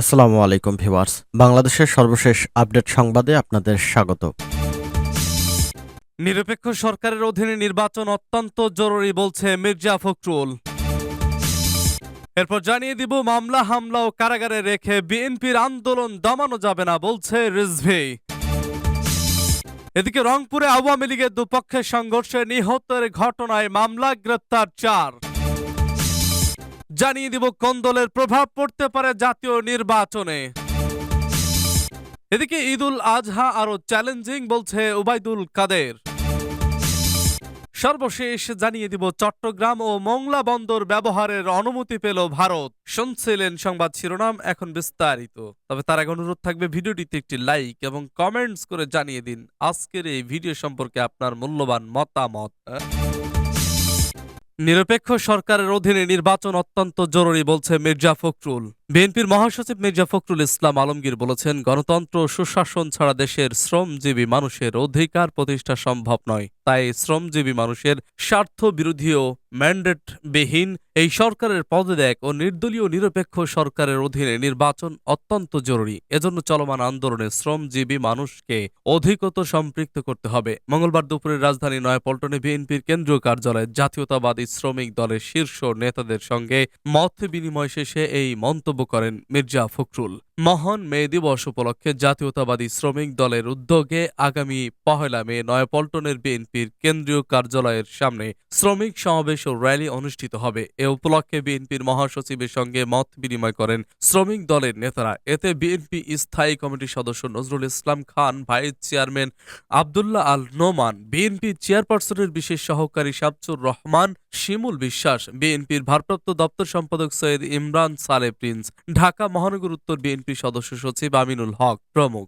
আসসালামু আলাইকুম ভিউয়ার্স। বাংলাদেশের সর্বশেষ আপডেট সংবাদে আপনাদের স্বাগত। নিরপেক্ষ সরকারের অধীনে নির্বাচন অত্যন্ত জরুরি, বলছে মির্জা ফখরুল। এরপর জানিয়ে দিব, মামলা, হামলা ও কারাগারে রেখে বিএনপির আন্দোলন দমানো যাবে না, বলছে রিজভি। এদিকে রংপুরে আওয়ামী লীগের দুপক্ষের সংঘর্ষে নিহতের ঘটনায় মামলা, গ্রেপ্তার চার। জানিয়ে দিব কোন দলের প্রভাব পড়তে পারে জাতীয় নির্বাচনে। এদিকে ঈদুল আজহা আরও চ্যালেঞ্জিং বলছে উবাইদুল কাদের। সর্বশেষ জানিয়ে দিব, চট্টগ্রাম ও মংলা বন্দর ব্যবহারের অনুমতি পেল ভারত। শুনছিলেন সংবাদ শিরোনাম, এখন বিস্তারিত। তবে তার আগে অনুরোধ থাকবে, ভিডিওটিতে একটি লাইক এবং কমেন্টস করে জানিয়ে দিন। আজকের এই ভিডিও সম্পর্কে আপনার মূল্যবান মতামত। নিরপেক্ষ সরকারের অধীনে নির্বাচন অত্যন্ত জরুরি বলছে মির্জা ফখরুল। বিএনপির মহাসচিব মির্জা ফখরুল ইসলাম আলমগীর বলেছেন, গণতন্ত্র সুশাসন ছাড়া দেশের শ্রমজীবী মানুষের অধিকার প্রতিষ্ঠা সম্ভব নয়। তাই শ্রমজীবী মানুষের স্বার্থ বিরোধী ও ম্যান্ডেটবিহীন এই সরকারের পদত্যাগ ও নির্দলীয় নিরপেক্ষ সরকারের অধীনে নির্বাচন অত্যন্ত জরুরি। এজন্য চলমান আন্দোলনে শ্রমজীবী মানুষকে অধিকতর সম্পৃক্ত করতে হবে। মঙ্গলবার দুপুরে রাজধানী নয়াপল্টনে বিএনপির কেন্দ্রীয় কার্যালয়ে জাতীয়তাবাদী শ্রমিক দলের শীর্ষ নেতাদের সঙ্গে মত বিনিময় শেষে এই মন্তব্য করেন মির্জা ফখরুল। মহান মে দিবস উপলক্ষে জাতীয়তাবাদী শ্রমিক দলের উদ্যোগে আগামী পহেলা মে নয়াপল্টনের বিএনপির কেন্দ্রীয় কার্যালয়ের সামনে শ্রমিক সমাবেশ ও র্যালি অনুষ্ঠিত হবে। এ উপলক্ষে বিএনপির মহাসচিবের সঙ্গে মত বিনিময় করেন শ্রমিক দলের নেতারা। এতে বিএনপি স্থায়ী কমিটির সদস্য Nazrul Islam Khan, vice chairman Abdullah Al Noman, BNP চেয়ারপারসনের বিশেষ সহকারী শামসুর রহমান, শিমুল বিশ্বাস, বিএনপির ভারপ্রাপ্ত দপ্তর সম্পাদক সৈয়দ ইমরান সালে প্রিন্স, ঢাকা মহানগর উত্তর বিএনপি সদস্য সচিব আমিনুল হক। প্রমুখ।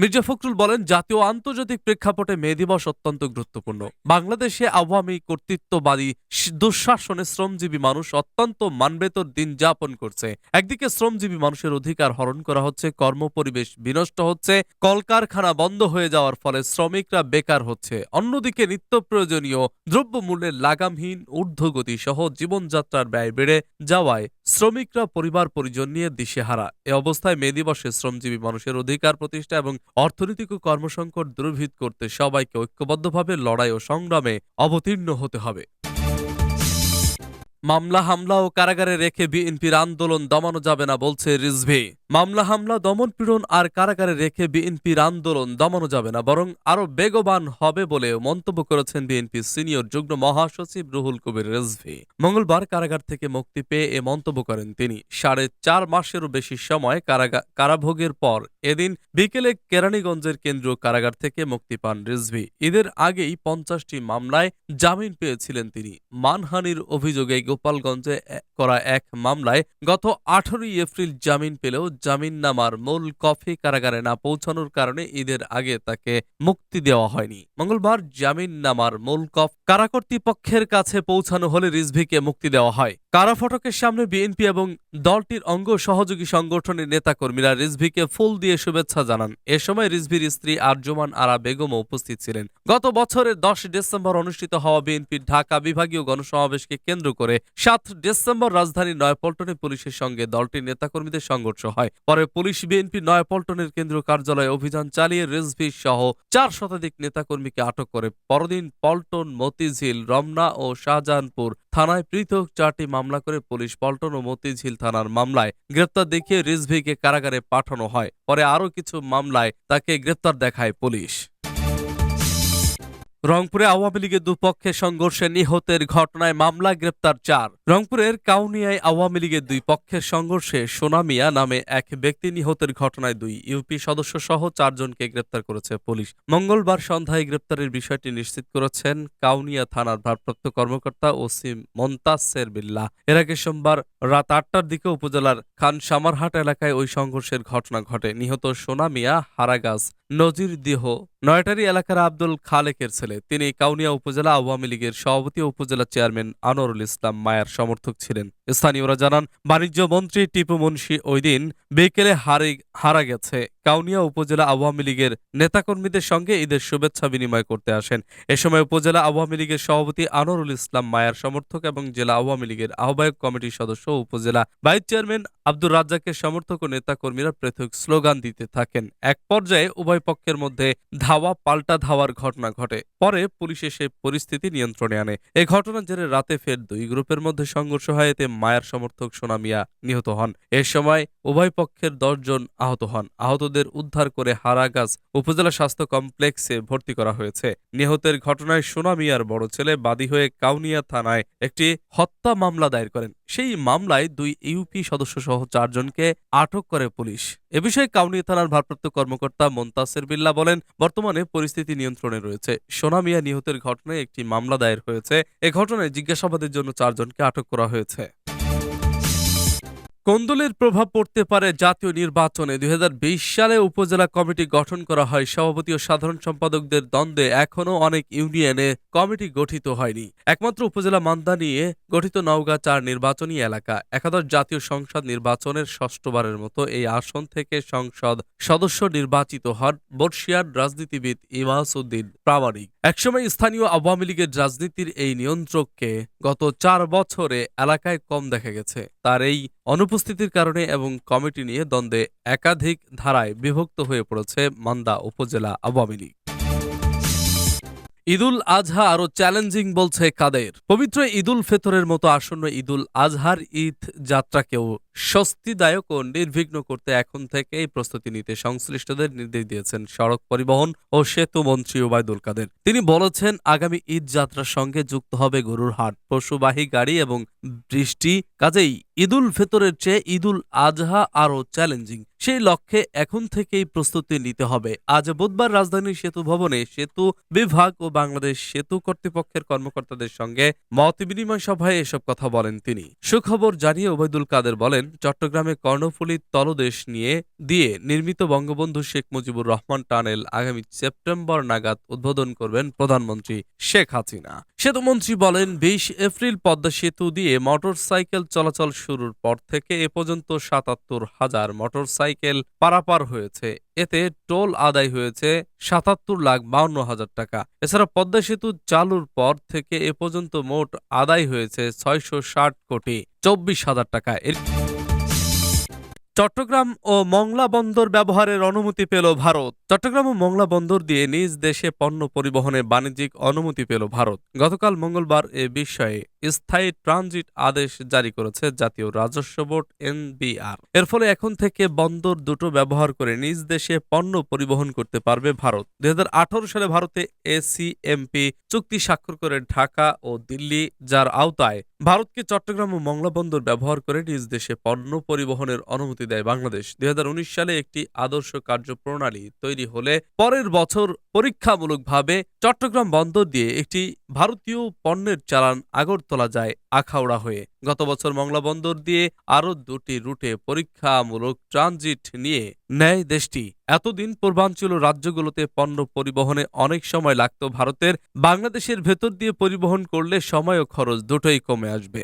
মির্জা ফখরুল বলেন, জাতীয় আন্তর্জাতিক প্রেক্ষাপটে মে দিবস অত্যন্ত গুরুত্বপূর্ণ। বাংলাদেশে আওয়ামী কর্তৃত্ববাদী দুঃশাসনে শ্রমজীবী মানুষ অত্যন্ত মানবেতর দিন যাপন করছে। একদিকে শ্রমজীবী মানুষের অধিকার হরণ করা হচ্ছে, কর্মপরিবেশ বিনষ্ট হচ্ছে, কলকারখানা বন্ধ হয়ে যাওয়ার ফলে শ্রমিকরা বেকার হচ্ছে। অন্যদিকে নিত্য প্রয়োজনীয় দ্রব্যমূল্যের লাগামহীন ঊর্ধ্বগতি সহ জীবনযাত্রার ব্যয় বেড়ে যাওয়ায় শ্রমিকরা পরিবার পরিজন নিয়ে দিশেহারা। এ অবস্থায় মে দিবসে শ্রমজীবী মানুষের অধিকার প্রতিষ্ঠা এবং অর্থনৈতিক ও কর্মসংকট দূরভিত করতে সবাইকে ঐক্যবদ্ধভাবে লড়াই ও সংগ্রামে অবতীর্ণ হতে হবে। মামলা, হামলা ও কারাগারে রেখে বিএনপির আন্দোলন দমানো যাবে না বলছে রিজভি। মামলা, হামলা, দমন পীড়ন আর কারাগারে রেখে বিএনপির আন্দোলন দমানো যাবে না, বরং আরও বেগবান হবে বলে মন্তব্য করেছেন বিএনপির সিনিয়র যুগ্ম মহাসচিব রুহুল কবির রিজভি। মঙ্গলবার কারাগার থেকে মুক্তি পেয়ে এ মন্তব্য করেন তিনি। সাড়ে চার মাসেরও বেশি সময় কারাগা- কারাভোগের পর এদিন বিকেলে কেরানীগঞ্জের কেন্দ্রীয় কারাগার থেকে মুক্তি পান রিজভি। ঈদের আগেই পঞ্চাশটি মামলায় জামিন পেয়েছিলেন তিনি। মানহানির অভিযোগে গোপালগঞ্জে করা এক মামলায় গত আঠারোই এপ্রিল জামিন পেলেও জামিননামার মূল কফি কারাগারে না পৌঁছানোর কারণে ঈদের আগে তাকে মুক্তি দেওয়া হয়নি। মঙ্গলবার জামিননামার মূল কফ কারা কর্তৃপক্ষের কাছে পৌঁছানো হলে রিজভিকে মুক্তি দেওয়া হয়। কারা ফটকের সামনে বিএনপি এবং দলটির অঙ্গ সহযোগী সংগঠনের নেতাকর্মীরা রিজভিকে ফুল দিয়ে শুভেচ্ছা জানান। এ সময় রিজভির স্ত্রী আরজমান আরা বেগমও উপস্থিত ছিলেন। গত বছরের দশ ডিসেম্বর অনুষ্ঠিত হওয়া বিএনপির ঢাকা বিভাগীয় গণসমাবেশকে কেন্দ্র করে সাত ডিসেম্বর রাজধানীর নয়াপল্টনে পুলিশের সঙ্গে দলটির নেতাকর্মীদের সংঘর্ষ হয়। পরে পুলিশ বিএনপি নয়াপল্টনের কেন্দ্রীয় কার্যালয়ে অভিযান চালিয়ে রিজভি সহ চার শতাধিক নেতাকর্মীকে আটক করে। পরদিন পল্টন, মতিঝিল, রমনা ও শাহজাহানপুর থানায় পৃথক চারটি মামলা করে পুলিশ পল্টন ও মতিঝিল থানার মামলায় গ্রেপ্তার দেখিয়ে রিজভিকে কারাগারে পাঠানো হয়। পরে আরও কিছু মামলায় তাকে গ্রেপ্তার দেখায় পুলিশ। রংপুরে আওয়ামী লীগের দুপক্ষের সংঘর্ষে নিহতের ঘটনায় মামলা গ্রেপ্তার চার। রংপুরের কাউনিয়ায় আওয়ামী লীগের দুই পক্ষের সংঘর্ষে সোনামিয়া নামে এক ব্যক্তি নিহতের ঘটনায় দুই ইউপি সদস্য সহ চারজনকে গ্রেপ্তার করেছে পুলিশ। মঙ্গলবার সন্ধ্যায় গ্রেপ্তারের বিষয়টি নিশ্চিত করেছেন কাউনিয়া থানার ভারপ্রাপ্ত কর্মকর্তা ওসি মন্তাসের বিল্লাহ। এর আগে সোমবার রাত আটটার দিকে উপজেলার খান সামারহাট এলাকায় ওই সংঘর্ষের ঘটনা ঘটে। নিহত সোনা মিয়া হারাগাজ নজির দেহ, নয়টারি এলাকার আব্দুল খালেকের ছেলে। তিনি কাউনিয়া উপজেলা আওয়ামী লীগের সভাপতি উপজেলা চেয়ারম্যান আনোয়ারুল ইসলাম মায়ার সমর্থক ছিলেন। স্থানীয়রা জানান, বাণিজ্য মন্ত্রী টিপু মুন্সি ওই দিন বিকেলে হারে হারা গেছে। কাউনিয়া উপজেলা আওয়ামী লীগের নেতাকর্মীদের সঙ্গে ঈদের শুভেচ্ছা বিনিময় করতে আসেন। এ সময় উপজেলা আওয়ামী লীগের সভাপতি আনোয়ারুল ইসলাম মায়ার সমর্থক এবং জেলা আওয়ামী লীগের আহ্বায়ক কমিটির সদস্য উপজেলা ভাইস চেয়ারম্যান আব্দুর রাজ্জাকের সমর্থক ও নেতাকর্মীরা পৃথক স্লোগান দিতে থাকেন। এক পর্যায়ে উভয় পক্ষের মধ্যে ধাওয়া, পাল্টা ধাওয়ার ঘটনা ঘটে। পরে পুলিশ এসে পরিস্থিতি নিয়ন্ত্রণে আনে। এ ঘটনার জেরে রাতে ফের দুই গ্রুপের মধ্যে সংঘর্ষ হয়। এতে মায়ার সমর্থক সোনা মিয়া নিহত হন। এ সময় উভয় পক্ষের দশজন আহত হন। আহতদের উদ্ধার করে হারাগাছ উপজেলা স্বাস্থ্য কমপ্লেক্সে ভর্তি করা হয়েছে। নিহতের ঘটনায় সোনা মিয়ার বড় ছেলে বাদী হয়ে কাউনিয়া থানায় একটি হত্যা মামলা দায়ের করেন। সেই মামলায় দুই ইউপি সদস্য সহ চারজনকে আটক করে পুলিশ। এ বিষয়ে কাউনিয়া থানার ভারপ্রাপ্ত কর্মকর্তা মোন্তাসের বিল্লা বলেন, বর্তমানে পরিস্থিতি নিয়ন্ত্রণে রয়েছে। সোনা মিয়া নিহতের ঘটনায় একটি মামলা দায়ের হয়েছে। এ ঘটনায় জিজ্ঞাসাবাদের জন্য চারজনকে আটক করা হয়েছে। কোন্দলের প্রভাব পড়তে পারে জাতীয় নির্বাচনে। দুই হাজার বিশ সালে উপজেলা কমিটি গঠন করা হয়। সভাপতি ও সাধারণ সম্পাদকদের দ্বন্দ্বে এখনও অনেক ইউনিয়নে কমিটি গঠিত হয়নি। একমাত্র উপজেলা মান্দা নিয়ে গঠিত নওগাঁ চার নির্বাচনী এলাকা। একাদশ জাতীয় সংসদ নির্বাচনের ষষ্ঠবারের মতো এই আসন থেকে সংসদ সদস্য নির্বাচিত হন বর্ষিয়ার রাজনীতিবিদ ইমাস উদ্দিন প্রামাণিক। একসময় স্থানীয় আওয়ামী লীগের রাজনীতির এই নিয়ন্ত্রককে গত চার বছরে এলাকায় কম দেখা গেছে। তার এই অনুপস্থিতির কারণে এবং কমিটি নিয়ে দ্বন্দ্বে একাধিক ধারায় বিভক্ত হয়ে পড়েছে মান্দা উপজেলা আওয়ামী লীগ। ঈদুল আজহা আরও চ্যালেঞ্জিং বলছে কাদের। পবিত্র ঈদুল ফেতরের মতো আসন্ন ঈদুল আজহার ঈদ যাত্রাকেও স্বস্তিদায়ক ও নির্বিঘ্ন করতে এখন থেকেই প্রস্তুতি নিতে সংশ্লিষ্টদের নির্দেশ দিয়েছেন সড়ক পরিবহন ও সেতু মন্ত্রী ওবায়দুল কাদের। তিনি বলেছেন, আগামী ঈদ যাত্রার সঙ্গে যুক্ত হবে গরুর হাট, পশুবাহী গাড়ি এবং বৃষ্টি, কাজেই ঈদুল ফেতরের চেয়ে ঈদুল আজহা আরও চ্যালেঞ্জিং। সেই লক্ষ্যে এখন থেকেই প্রস্তুতি নিতে হবে। আজ বুধবার রাজধানীর সেতু ভবনে সেতু বিভাগ ও বাংলাদেশ সেতু কর্তৃপক্ষের কর্মকর্তাদের সঙ্গে মত বিনিময় সভায় এসব কথা বলেন তিনি। সুখবর জানিয়ে ওবায়দুল কাদের বলেন চট্টগ্রামে কর্ণফুলীর তলদেশ নিয়ে দিয়ে নির্মিত বঙ্গবন্ধু শেখ মুজিবুর রহমান টানেল আগামী সেপ্টেম্বর নাগাদ উদ্বোধন করবেন প্রধানমন্ত্রী শেখ হাসিনা। সেতুমন্ত্রী বলেন, বিশ এপ্রিল পদ্মা সেতু দিয়ে মোটর সাইকেল চলাচল শুরুর পর থেকে এ পর্যন্ত সাতাত্তর হাজার মোটর সাইকেল পারাপার হয়েছে। এতে টোল আদায় হয়েছে সাতাত্তর লাখ বাউন্ন হাজার টাকা। এছাড়া পদ্মা সেতু চালুর পর থেকে এ পর্যন্ত মোট আদায় হয়েছে ছয়শো ষাট কোটি চব্বিশ হাজার টাকা। চট্টগ্রাম ও মংলা বন্দর ব্যবহারের অনুমতি পেল ভারত। চট্টগ্রাম ও মংলা বন্দর দিয়ে নিজ দেশে পণ্য পরিবহনে বাণিজ্যিক অনুমতি পেল ভারত। গতকাল মঙ্গলবার এ বিষয়ে স্থায়ী ট্রানজিট আদেশ জারি করেছে জাতীয় রাজস্ব বোর্ড এনবিআর। এর ফলে এখন থেকে বন্দর দুটো ব্যবহার করে নিজ দেশে পণ্য পরিবহন করতে পারবে ভারত। দুই সালে ভারতে এসিএমপি চুক্তি স্বাক্ষর করে ঢাকা ও দিল্লি, যার আওতায় ভারতকে চট্টগ্রাম ও মংলা বন্দর ব্যবহার করে নিজ দেশে পণ্য পরিবহনের অনুমতি দেয় বাংলাদেশ। দুই হাজার উনিশ সালে একটি আদর্শ কার্যপ্রণালী তৈরি হলে পরের বছর পরীক্ষামূলকভাবে চট্টগ্রাম বন্দর দিয়ে একটি ভারতীয় পণ্যের চালান আগরতলা যায় আখাউড়া হয়ে। গত বছর মংলা বন্দর দিয়ে আরও দুটি রুটে পরীক্ষামূলক ট্রানজিট নিয়ে নেয় দেশটি। এতদিন পূর্বাঞ্চল রাজ্যগুলোতে পণ্য পরিবহনে অনেক সময় লাগত ভারতের। বাংলাদেশের ভেতর দিয়ে পরিবহন করলে সময় ও খরচ দুটোই কমে আসবে।